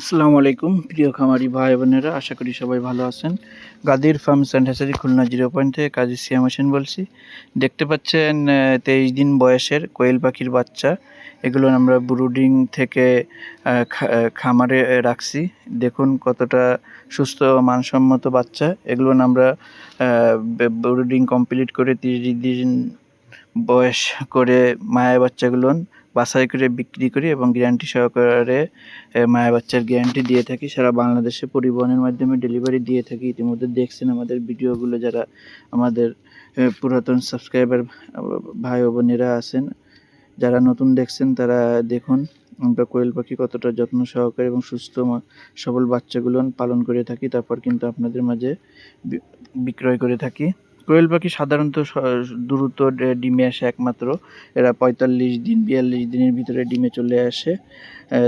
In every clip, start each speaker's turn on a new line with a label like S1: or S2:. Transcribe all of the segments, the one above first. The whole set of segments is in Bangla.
S1: আসসালামু আলাইকুম। প্রিয় খামারি ভাই বোনেরা, আশা করি সবাই ভালো আছেন। Gadir farm and hatchery Khulna zero point থেকে কাজী সিয়াম হোসেন বলছি। দেখতে পাচ্ছেন তেইশ দিন বয়সের কোয়েল পাখির বাচ্চা। এগুলো আমরা ব্রুডিং থেকে খামারে রাখছি। দেখুন কতটা সুস্থ, মানসম্মত বাচ্চা। এগুলো আমরা ব্রুডিং কমপ্লিট করে তিরিশ দিন বয়স করে মায়া বাচ্চাগুলো বাছাই করে বিক্রি করি এবং গ্যারান্টি সহকারে মায়া বাচ্চার গ্যারান্টি দিয়ে থাকি। সারা বাংলাদেশে পরিবহনের মাধ্যমে ডেলিভারি দিয়ে থাকি। ইতিমধ্যে দেখছেন আমাদের ভিডিওগুলো যারা আমাদের পুরাতন সাবস্ক্রাইবার ভাই বোনেরা আছেন, যারা নতুন দেখছেন তারা দেখুন আমরা কোয়েল পাখি কতটা যত্ন সহকারে এবং সুস্থ সবল বাচ্চাগুলো পালন করে থাকি। তারপর কিন্তু আপনাদের মাঝে বিক্রয় করে থাকি। কোয়েল পাখি সাধারণত দ্রুত ডিমে আসে একমাত্র। এরা পঁয়তাল্লিশ দিন, বিয়াল্লিশ দিনের ভিতরে ডিমে চলে আসে।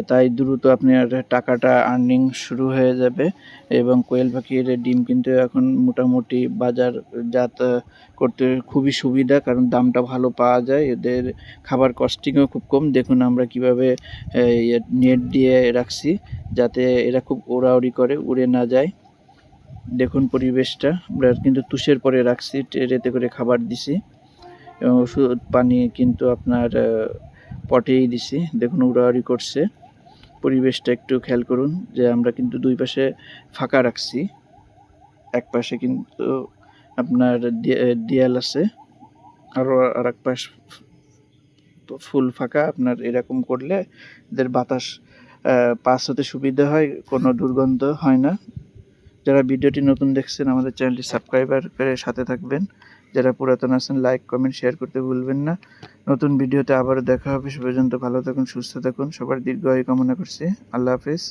S1: তাই দ্রুত আপনার টাকাটা আর্নিং শুরু হয়ে যাবে এবং কোয়েল পাখির ডিম কিন্তু এখন মোটামুটি বাজার জাত করতে খুবই সুবিধা কারণ দামটা ভালো পাওয়া যায়। এদের খাবার কস্টিংও খুব কম। দেখুন আমরা কীভাবে নেট দিয়ে রাখছি যাতে এরা খুব ওড়াউড়ি করে, উড়ে না যায়। দেখুন পরিবেশটা। আমরা কিন্তু তুষের পরে রাখছি ট্রেতে করে খাবার দিছি। এবং ওষুধ, পানি কিন্তু আপনার পটেই দিছি। দেখুন উড়াউড়ি করছে। পরিবেশটা একটু খেয়াল করুন যে আমরা কিন্তু দুই পাশে ফাঁকা রাখছি। এক পাশে কিন্তু আপনার দেয়াল আছে। আরও আর এক পাশ ফুল ফাঁকা। আপনার এরকম করলে এদের বাতাস পাস হতে সুবিধা হয়, কোনো দুর্গন্ধ হয় না। যারা ভিডিওটি নতুন দেখছেন, আমাদের চ্যানেলটি সাবস্ক্রাইবার করে সাথে থাকবেন। যারা পুরাতন আছেন লাইক কমেন্ট শেয়ার করতে ভুলবেন না। নতুন ভিডিওতে আবারও দেখা হবে। সে পর্যন্ত ভালো থাকুন, সুস্থ থাকুন। সবার দীর্ঘায়ু কামনা করছি। আল্লাহ হাফিজ।